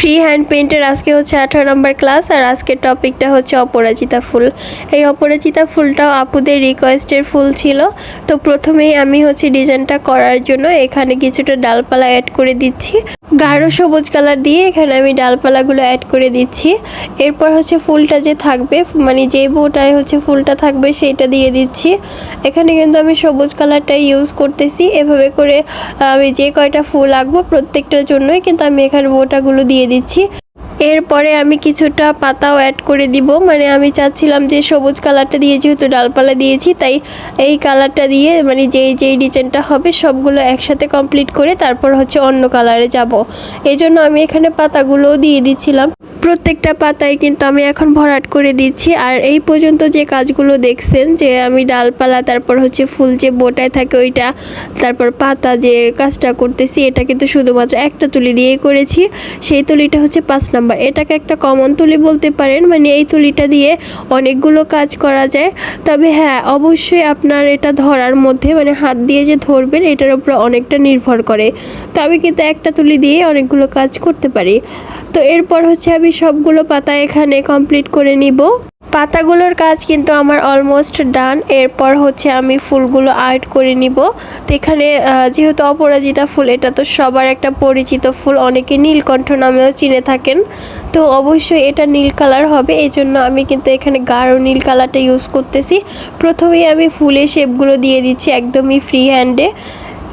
Free hand পেইন্টের আজকে হচ্ছে আঠারো নম্বর ক্লাস আর আজকের টপিকটা হচ্ছে অপরাজিতা ফুল। এই অপরাজিতা ফুলটাও আপুদের রিকোয়েস্টের ফুল ছিল। তো প্রথমেই আমি হচ্ছে ডিজাইনটা করার জন্য এখানে কিছুটা ডালপালা অ্যাড করে দিচ্ছি। গাঢ় সবুজ কালার দিয়ে এখানে আমি ডালপালাগুলো অ্যাড করে দিচ্ছি। এরপর হচ্ছে ফুলটা যে থাকবে মানে যে বোটায় হচ্ছে ফুলটা থাকবে সেইটা দিয়ে দিচ্ছি। এখানে কিন্তু আমি সবুজ কালারটা ইউজ করতেছি। এভাবে করে আমি যে কয়টা ফুল আঁকবো প্রত্যেকটার জন্যই কিন্তু আমি এখানে বোটাগুলো দিয়ে দিচ্ছি। এরপরে আমি কিছুটা পাতাও অ্যাড করে দিব। মানে আমি চাচ্ছিলাম যে সবুজ কালারটা দিয়ে যেহেতু ডালপালা দিয়েছি, তাই এই কালারটা দিয়ে মানে যেই যেই ডিজাইনটা হবে সবগুলো একসাথে কমপ্লিট করে তারপর হচ্ছে অন্য কালারে যাব। এই জন্য আমি এখানে পাতাগুলোও দিয়ে দিচ্ছিলাম। প্রত্যেকটা পাতায় কিন্তু আমি এখন ভরাট করে দিচ্ছি। আর এই পর্যন্ত যে কাজগুলো দেখছেন, যে আমি ডালপালা, তারপর হচ্ছে ফুল যে বোটায় থাকে ওইটা, তারপর পাতা যে কাজটা করতেছি, এটা কিন্তু শুধুমাত্র একটা তুলি দিয়েই করেছি। সেই তুলিটা হচ্ছে পাঁচ নাম্বার। এটাকে একটা কমন তুলি বলতে পারেন মানে এই তুলিটা দিয়ে অনেকগুলো কাজ করা যায়। তবে হ্যাঁ অবশ্যই আপনার এটা ধরার মধ্যে মানে হাত দিয়ে যে ধরবেন, এটার উপর অনেকটা নির্ভর করে। তো আমি কিন্তু একটা তুলি দিয়ে অনেকগুলো কাজ করতে পারি। তো এরপর হচ্ছে আমি সবগুলো পাতা এখানে কমপ্লিট করে নিব। পাতাগুলোর কাজ কিন্তু আমার অলমোস্ট ডান এরপর হচ্ছে আমি ফুলগুলো আর্ট করে নিব। তো এখানে যেহেতু অপরাজিতা ফুল, এটা তো সবার একটা পরিচিত ফুল। অনেকে নীলকণ্ঠ নামেও চিনে থাকেন। তো অবশ্যই এটা নীল কালার হবে। এই জন্য আমি কিন্তু এখানে গাঢ় নীল কালারটা ইউজ করতেছি। প্রথমেই আমি ফুলের শেপগুলো দিয়ে দিচ্ছি একদমই ফ্রি হ্যান্ডে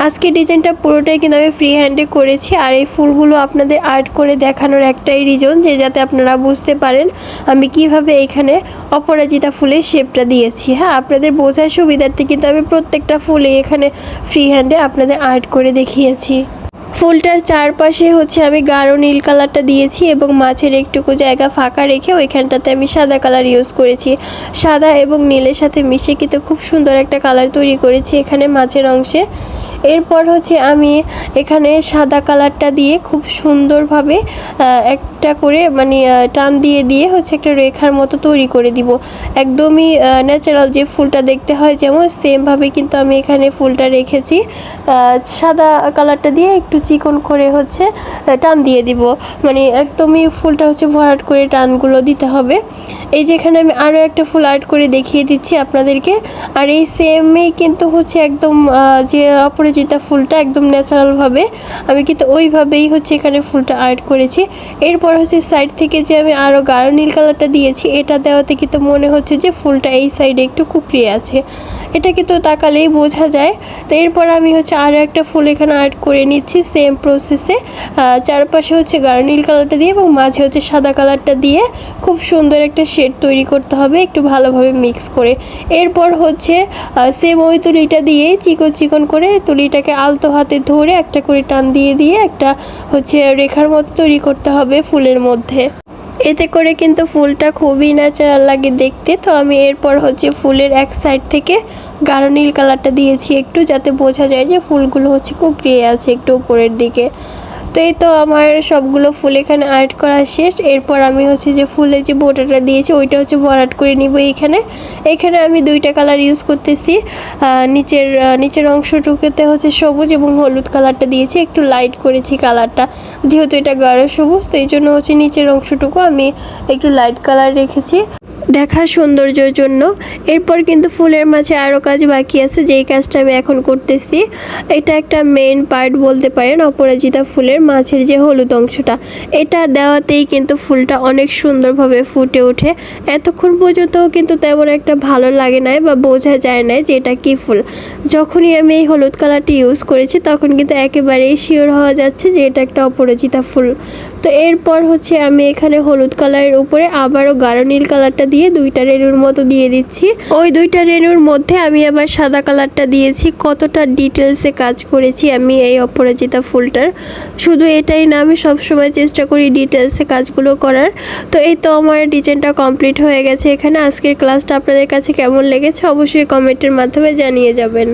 আজকে ডিজাইনটা পুরোটাই কিন্তু আমি ফ্রি হ্যান্ডে করেছি, আর এই ফুলগুলো আপনাদের আর্ট করে দেখানোর একটাই রিজন যে যাতে আপনারা বুঝতে পারেন আমি কীভাবে এখানে অপরাজিতা ফুলের শেপটা দিয়েছি। হ্যাঁ আপনাদের বোঝার সুবিধার্থে কিন্তু আমি প্রত্যেকটা ফুলে এখানে ফ্রি হ্যান্ডে আপনাদের আর্ট করে দেখিয়েছি। ফুলটার চারপাশে হচ্ছে আমি গাঢ় নীল কালারটা দিয়েছি এবং মাছের একটুকু জায়গা ফাঁকা রেখে ওইখানটাতে আমি সাদা কালার ইউজ করেছি। সাদা এবং নীলের সাথে মিশে কিন্তু খুব সুন্দর একটা কালার তৈরি করেছি এখানে মাছের অংশে। এরপর হচ্ছে আমি এখানে সাদা কালারটা দিয়ে খুব সুন্দরভাবে একটা করে মানে টান দিয়ে দিয়ে হচ্ছে একটা রেখার মতো তৈরি করে দিব। একদমই ন্যাচারাল যে ফুলটা দেখতে হয় যেমন সেমভাবে কিন্তু আমি এখানে ফুলটা রেখেছি। সাদা কালারটা দিয়ে একটু চিকন করে হচ্ছে টান দিয়ে দিব। মানে একদমই ফুলটা হচ্ছে ভরাট করে টানগুলো দিতে হবে। এই যেখানে আমি আরও একটা ফুল আর্ট করে দেখিয়ে দিচ্ছি আপনাদেরকে। আর এই সেমেই কিন্তু হচ্ছে একদম যে যে অপরাজিতা ফুলটা একদম ন্যাচারালভাবে আমি কিন্তু ওইভাবেই হচ্ছে এখানে ফুলটা আর্ট করেছি। এরপর হচ্ছে সাইড থেকে যে আমি আরও গাঢ় নীল কালারটা দিয়েছি, এটা দেওয়াতে কিন্তু মনে হচ্ছে যে ফুলটা এই সাইডে একটু কুকড়িয়ে আছে। এটা কিন্তু তাকালেই বোঝা যায়। তো এরপর আমি হচ্ছে আরও একটা ফুল এখানে আর্ট করে নিচ্ছি সেম প্রসেসে চারপাশে হচ্ছে গাঢ় নীল কালারটা দিয়ে এবং মাঝে হচ্ছে সাদা কালারটা দিয়ে খুব সুন্দর একটা শেড তৈরি করতে হবে, একটু ভালোভাবে মিক্স করে। এরপর হচ্ছে সেম ওই তুলিটা দিয়ে চিকন চিকন করে তুলিটাকে আলতো হাতে ধরে একটা করে টান দিয়ে দিয়ে একটা হচ্ছে রেখার মতো তৈরি করতে হবে ফুলের মধ্যে। এতে করে কিন্তু ফুলটা খুবই ন্যাচারাল লাগে দেখতে। তো আমি এরপর হচ্ছে ফুলের এক সাইড থেকে গাঢ় নীল কালারটা দিয়েছি একটু, যাতে বোঝা যায় যে ফুলগুলো হচ্ছে কুকড়িয়ে আছে একটু উপরের দিকে। তো এই তো আমার সবগুলো ফুল এখানে আর্ট করা শেষ। এরপর আমি হচ্ছে যে ফুলের যে বোটাটা দিয়েছি, ওইটা হচ্ছে ভরাট করে নিব এইখানে। এখানে আমি দুইটা কালার ইউজ করতেছি। নিচের নিচের অংশটুকুতে হচ্ছে সবুজ এবং হলুদ কালারটা দিয়েছি। একটু লাইট করেছি কালারটা যেহেতু এটা গাঢ় সবুজ, তো এই জন্য হচ্ছে নিচের অংশটুকু আমি একটু লাইট কালার রেখেছি। দেখার সৌন্দর্যের জন্য। এরপর কিন্তু ফুলের মাঝে আরও কাজ বাকি আছে, যেই কাজটা আমি এখন করতেছি। এটা একটা মেন পার্ট বলতে পারেন, অপরাজিতা ফুলের মাছের যে হলুদ অংশটা। এটা দেওয়াতেই কিন্তু ফুলটা অনেক সুন্দরভাবে ফুটে ওঠে। এতক্ষণ পর্যন্তও কিন্তু তেমন একটা ভালো লাগে নাই বা বোঝা যায় না যে এটা কী ফুল। যখনই আমি এই হলুদ কালারটি ইউজ করেছি, তখন কিন্তু একেবারেই শিওর হওয়া যাচ্ছে যে এটা একটা অপরাজিতা ফুল। তো এরপর হচ্ছে আমি এখানে হলুদ কালারের উপরে আবারও গাঢ় নীল কালারটা দিয়ে দুইটা রেণুর মতো দিয়ে দিচ্ছি। ওই দুইটা রেণুর মধ্যে আমি আবার সাদা কালারটা দিয়েছি। কতটা ডিটেলসে কাজ করেছি আমি এই অপরাজিতা ফুলটার। শুধু এটাই না, আমি সবসময় চেষ্টা করি ডিটেলসে কাজগুলো করার। তো এই তো আমার ডিজাইনটা কমপ্লিট হয়ে গেছে এখানে। আজকের ক্লাসটা আপনাদের কাছে কেমন লেগেছে অবশ্যই কমেন্টের মাধ্যমে জানিয়ে যাবেন।